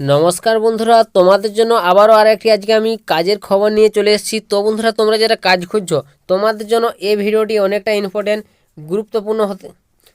নমস্কার বন্ধুরা, তোমাদের জন্য আবারও আরেকটি আজকে আমি কাজের খবর নিয়ে চলে এসেছি। তো বন্ধুরা, তোমরা যারা কাজ খুঁজছো, তোমাদের জন্য এই ভিডিওটি অনেকটা ইম্পর্টেন্ট গুরুত্বপূর্ণ হতে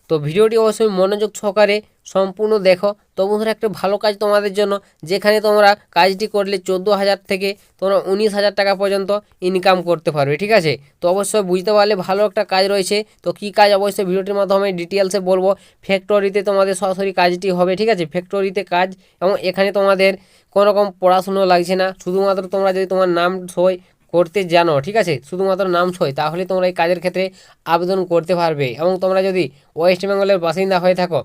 তো ভিডিওটি অবশ্যই মনোযোগ সহকারে সম্পূর্ণ দেখো। তো বন্ধুরা, একটা ভালো কাজ তোমাদের জন্য। যেখানে তোমরা কাজটি করলে চোদ্দ হাজার থেকে তোমরা উনিশ হাজার টাকা পর্যন্ত ইনকাম করতে পারবে, ঠিক আছে? তো অবশ্যই বুঝতে পারলে ভালো একটা কাজ রয়েছে। তো কী কাজ অবশ্যই ভিডিওটির মাধ্যমে ডিটেলসে বলব। ফ্যাক্টরিতে তোমাদের সরাসরি কাজটি হবে, ঠিক আছে? ফ্যাক্টরিতে কাজ এবং এখানে তোমাদের কোনো রকম পড়াশুনো লাগছে না। শুধুমাত্র তোমরা যদি তোমার নাম সই করতে জানো, ঠিক আছে? শুধুমাত্র নাম সই, তাহলে তোমরা এই কাজের ক্ষেত্রে আবেদন করতে পারবে। এবং তোমরা যদি ওয়েস্ট বেঙ্গলের বাসিন্দা হয়ে থাকো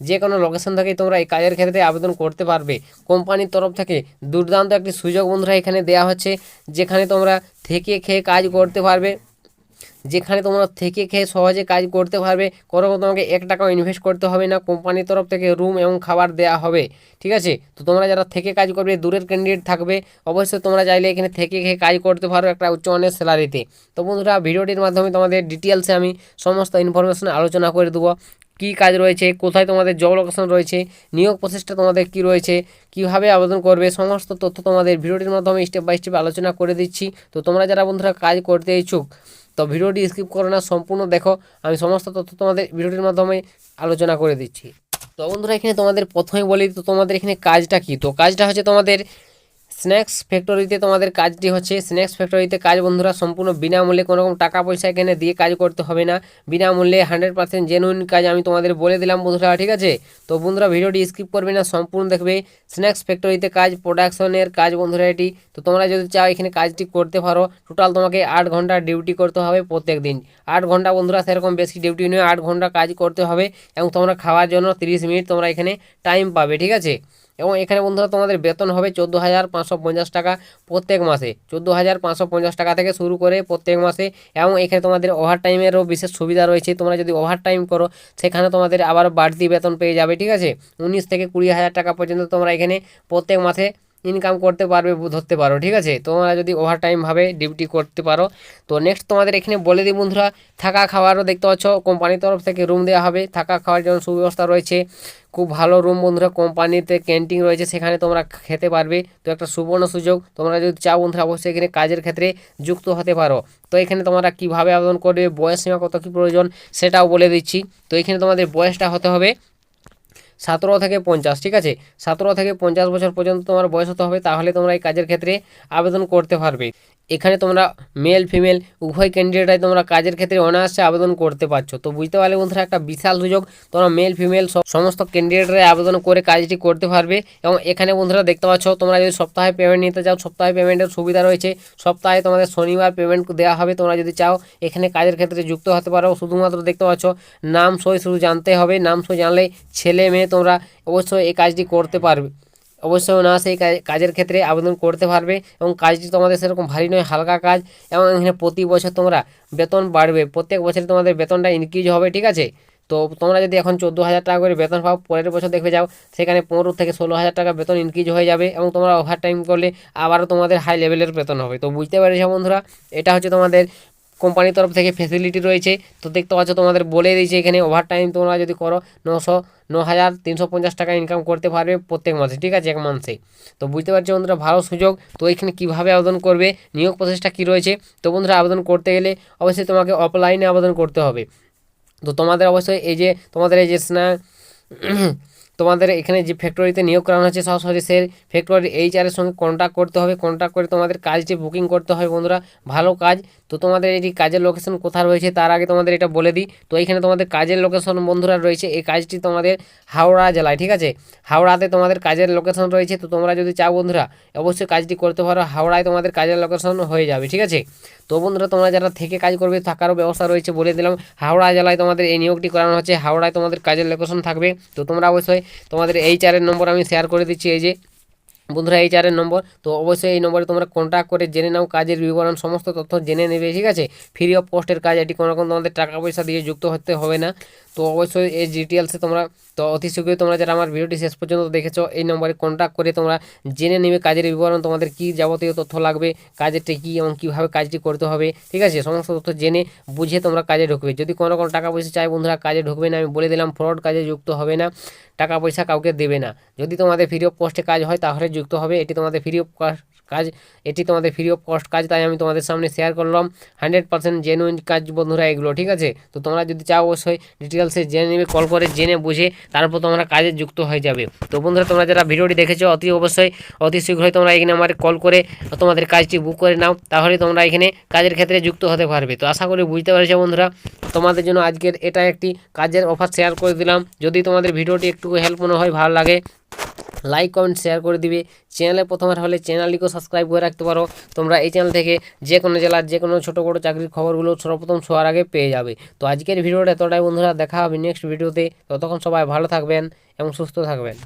যে কোনো লোকেশন থেকে তোমরা এই কাজের ক্ষেত্রে আবেদন করতে পারবে। কোম্পানির তরফ থেকে দুর্দান্ত একটি সুযোগ বন্ধুরা এখানে দেওয়া হচ্ছে, যেখানে তোমরা থেকে খেয়ে কাজ করতে পারবে। যেখানে তোমরা থেকে খেয়ে সহজে কাজ করতে পারবে কোনো তোমাকে এক টাকাও ইনভেস্ট করতে হবে না। কোম্পানির তরফ থেকে রুম এবং খাবার দেওয়া হবে, ঠিক আছে? তো তোমরা যারা থেকে কাজ করবে, দূরের ক্যান্ডিডেট থাকবে, অবশ্যই তোমরা চাইলে এখানে থেকে খেয়ে কাজ করতে পারো একটা উচ্চমানের স্যালারিতে তো। বন্ধুরা, ভিডিওটির মাধ্যমে তোমাদের ডিটেলসে আমি সমস্ত ইনফরমেশন আলোচনা করে দেবো। কী কাজ রয়েছে, কোথায় তোমাদের জব লোকেশন রয়েছে, নিয়োগ প্রসেসটা তোমাদের কী রয়েছে, কীভাবে আবেদন করবে, সমস্ত তথ্য তোমাদের ভিডিওটির মাধ্যমে স্টেপ বাই স্টেপ আলোচনা করে দিচ্ছি। তো তোমরা যারা বন্ধুরা কাজ করতে ইচ্ছুক, তো ভিডিওটি স্কিপ করো না, সম্পূর্ণ দেখো, আমি সমস্ত তথ্য তোমাদের ভিডিওটির মাধ্যমে আলোচনা করে দিচ্ছি। তো বন্ধুরা এখানে তোমাদের প্রথমে বলি, তো তোমাদের এখানে কাজটা কি? তো কাজটা হচ্ছে তোমাদের স্ন্যাক্স ফ্যাক্টরিতে তোমাদের কাজটি হচ্ছে স্ন্যাক্স ফ্যাক্টরিতে কাজ বন্ধুরা সম্পূর্ণ বিনামূল্যে কোনো রকম টাকা পয়সা এখানে দিয়ে কাজ করতে হবে না। বিনামূল্যে হান্ড্রেড পার্সেন্ট জেনুইন কাজ আমি তোমাদের বলে দিলাম বন্ধুরা, ঠিক আছে? তো বন্ধুরা ভিডিওটি স্কিপ করবে না, সম্পূর্ণ দেখবে। স্ন্যাক্স ফ্যাক্টরিতে কাজ প্রোডাকশনের কাজ বন্ধুরা এটি। তো তোমরা যদি চাও এখানে কাজটি করতে পারো টোটাল তোমাকে আট ঘণ্টা ডিউটি করতে হবে প্রত্যেক দিন। আট ঘণ্টা বন্ধুরা সেরকম বেশি ডিউটি নয়, আট ঘণ্টা কাজ করতে হবে এবং তোমরা খাওয়ার জন্য তিরিশ মিনিট তোমরা এখানে টাইম পাবে, ঠিক আছে? এবং এখানে বন্ধুরা তোমাদের বেতন হবে চোদ্দ হাজার পাঁচশো পঞ্চাশ টাকা প্রত্যেক মাসে। চোদ্দ হাজার পাঁচশো পঞ্চাশ টাকা থেকে শুরু করে প্রত্যেক মাসে এবং এখানে তোমাদের ওভারটাইমেরও বিশেষ সুবিধা রয়েছে। তোমরা যদি ওভারটাইম করো, সেখানে তোমাদের আবার বাড়তি বেতন পেয়ে যাবে, ঠিক আছে? উনিশ থেকে কুড়ি হাজার টাকা পর্যন্ত তোমরা এখানে প্রত্যেক মাসে ইনকাম করতে পারবে ধরতে পারো, ঠিক আছে? তোমরা যদি ওভার টাইমভাবে ডিউটি করতে পারো, তো নেক্সট তোমাদের এখানে বলে দিই বন্ধুরা, থাকা খাওয়ারও দেখতে পাচ্ছ কোম্পানির তরফ থেকে রুম দেওয়া হবে। থাকা খাওয়ার জন্য সুব্যবস্থা রয়েছে, খুব ভালো রুম বন্ধুরা কোম্পানিতে ক্যান্টিন রয়েছে, সেখানে তোমরা খেতে পারবে। তো একটা সুবর্ণ সুযোগ, তোমরা যদি চাও বন্ধুরা, অবশ্যই এখানে কাজের ক্ষেত্রে যুক্ত হতে পারো। তো এখানে তোমরা কীভাবে আবেদন করবে, বয়স সীমা কত কী প্রয়োজন, সেটাও বলে দিচ্ছি। তো এখানে তোমাদের বয়সটা হতে হবে সতেরো থেকে পঞ্চাশ, ঠিক আছে? সতেরো থেকে পঞ্চাশ বছর পর্যন্ত তোমার বয়স হতে হবে, তাহলে তোমরা এই কাজের ক্ষেত্রে আবেদন করতে পারবে। এখানে তোমরা মেল ফিমেল উভয় ক্যান্ডিডেটাই তোমরা কাজের ক্ষেত্রে অনায়াসে আবেদন করতে পারছ। তো বুঝতে পারলে বন্ধুরা, একটা বিশাল সুযোগ, তোমরা মেল ফিমেল সমস্ত ক্যান্ডিডেটরাই আবেদন করে কাজটি করতে পারবে। এবং এখানে বন্ধুরা দেখতে পাচ্ছ, তোমরা যদি সপ্তাহে পেমেন্ট নিতে চাও, সপ্তাহে পেমেন্টের সুবিধা রয়েছে। সপ্তাহে তোমাদের শনিবার পেমেন্ট দেওয়া হবে, তোমরা যদি চাও, এখানে কাজের ক্ষেত্রে যুক্ত হতে পারো। শুধুমাত্র দেখতে পাচ্ছ, নাম সই শুধু জানতে হবে। নাম সই জানলে ছেলে মেয়ে তোমরা অবশ্যই এই কাজটি করতে পারবে। অবশ্যই না সেই কাজের ক্ষেত্রে আবেদন করতে পারবে এবং কাজটি তোমাদের সেরকম ভারী নয়, হালকা কাজ এবং এখানে প্রতি বছর তোমরা বেতন বাড়বে। প্রত্যেক বছরে তোমাদের বেতনটা ইনক্রিজ হবে, ঠিক আছে? তো তোমরা যদি এখন চোদ্দ হাজার টাকা করে বেতন পাও, পরের বছর দেখবে যাও, সেখানে পনেরো থেকে ষোলো হাজার টাকা বেতন ইনক্রিজ হয়ে যাবে এবং তোমরা ওভার টাইম করলে আবারও তোমাদের হাই লেভেলের বেতন হবে। তো বুঝতে পেরেছ বন্ধুরা? এটা হচ্ছে তোমাদের কোম্পানির তরফ থেকে ফেসিলিটি রয়েছে। তো দেখতে পাচ্ছ, তোমাদের বলে দিয়েছে এখানে ওভার টাইম তোমরা যদি করো নশো ন হাজার তিনশো পঞ্চাশ টাকা ইনকাম করতে পারবে প্রত্যেক মাসে, ঠিক আছে, এক মাসে তো বুঝতে পারছি বন্ধুরা, ভালো সুযোগ। তো এখানে কীভাবে আবেদন করবে, নিয়োগ প্রসেসটা কী রয়েছে, তো বন্ধুরা আবেদন করতে গেলে অবশ্যই তোমাকে অফলাইনে আবেদন করতে হবে। তো তোমাদের অবশ্যই এই যে, তোমাদের এই যে স্না তোমাদের এখানে যে ফ্যাক্টরিতে নিয়োগ করানো হচ্ছে সরাসরি সে ফ্যাক্টরি এইচআরের সঙ্গে কন্ট্যাক্ট করতে হবে। কন্ট্যাক্ট করে তোমাদের কাজটি বুকিং করতে হবে বন্ধুরা, ভালো কাজ। তো তোমাদের এটি কাজের লোকেশন কোথায় রয়েছে, তার আগে তোমাদের এটা বলে দিই। তো এখানে তোমাদের কাজের লোকেশন বন্ধুরা রয়েছে, এই কাজটি তোমাদের হাওড়া জেলায়, ঠিক আছে? হাওড়াতে তোমাদের কাজের লোকেশন রয়েছে। তো তোমরা যদি চাও বন্ধুরা, অবশ্যই কাজটি করতে পারো। হাওড়ায় তোমাদের কাজের লোকেশন হয়ে যাবে, ঠিক আছে? তো বন্ধুরা, তোমরা যারা থেকে কাজ করবে, থাকারও ব্যবস্থা রয়েছে বলে দিলাম। হাওড়া জেলায় তোমাদের এই নিয়োগটি করানো হচ্ছে। হাওড়ায় তোমাদের কাজের লোকেশন থাকবে। তো তোমরা অবশ্যই তোমাদের এই চারের নম্বর আমি শেয়ার করে দিচ্ছি, এই যে বন্ধুরা এই চারের নম্বর, তো অবশ্যই এই নম্বরে তোমরা কন্ট্যাক্ট করে জেনে নাও কাজের বিবরণ, সমস্ত তথ্য জেনে নেবে, ঠিক আছে? ফ্রি অফ কস্টের কাজ, এটি কোনো রকম তোমাদের টাকা পয়সা দিয়ে যুক্ত হতে হবে না। তো অবশ্যই এই ডিটেলসে তোমরা, তো অতি শীঘ্রই তোমরা যারা আমার ভিডিওটি শেষ পর্যন্ত দেখেছ, এই নম্বরে কন্ট্যাক্ট করে তোমরা জেনে নেবে কাজের বিবরণ, তোমাদের কি যাবতীয় তথ্য লাগবে, কাজেরটা কী এবং কীভাবে কাজটি করতে হবে, ঠিক আছে? সমস্ত তথ্য জেনে বুঝে তোমরা কাজে ঢুকবে। যদি কোনো কোনো টাকা পয়সা চাই বন্ধুরা, কাজে ঢুকবে না, আমি বলে দিলাম ফ্রড কাজে যুক্ত হবে না, টাকা পয়সা কাউকে দেবে না। যদি তোমাদের ফ্রি অফ কস্টে কাজ হয়, তাহলে যুক্ত হবে, এটি তোমাদের ফ্রি অফ কাজ, এটি তোমাদের ফ্রি অফ কস্ট কাজ, তাই আমি তোমাদের সামনে শেয়ার করলাম। হান্ড্রেড পার্সেন্ট জেনুইন কাজ বন্ধুরা এগুলো, ঠিক আছে? তো তোমরা যদি চাও অবশ্যই ডিটেলসে জেনে নেবে কল করে জেনে বুঝে তারপর তোমরা কাজে যুক্ত হয়ে যাবে। তো বন্ধুরা, তোমরা যারা ভিডিওটি দেখেছ, অতি অবশ্যই, অতি শীঘ্রই তোমরা এখানে আমার কল করে তোমাদের কাজটি বুক করে নাও, তাহলে তোমরা এখানে কাজের ক্ষেত্রে যুক্ত হতে পারবে। তো আশা করি বুঝতে পারছ বন্ধুরা, তোমাদের জন্য আজকের এটা একটি কাজের অফার শেয়ার করে দিলাম। যদি তোমাদের ভিডিওটি একটু হেল্প মনে হয়, ভালো লাগে লাইক কমেন্ট শেয়ার করে দিবে। চ্যানেলে প্রথমবার হলে চ্যানেলটিকেও সাবস্ক্রাইব করে রাখতে পারো। তোমরা এই চ্যানেল থেকে যে কোনো জেলার যে কোনো ছোটো বড়ো চাকরির খবরগুলো সর্বপ্রথম শোয়ার আগে পেয়ে যাবে। তো আজকের ভিডিওটা এতটাই বন্ধুরা, দেখা হবে নেক্সট ভিডিওতে ততক্ষণ সবাই ভালো থাকবেন এবং সুস্থ থাকবেন।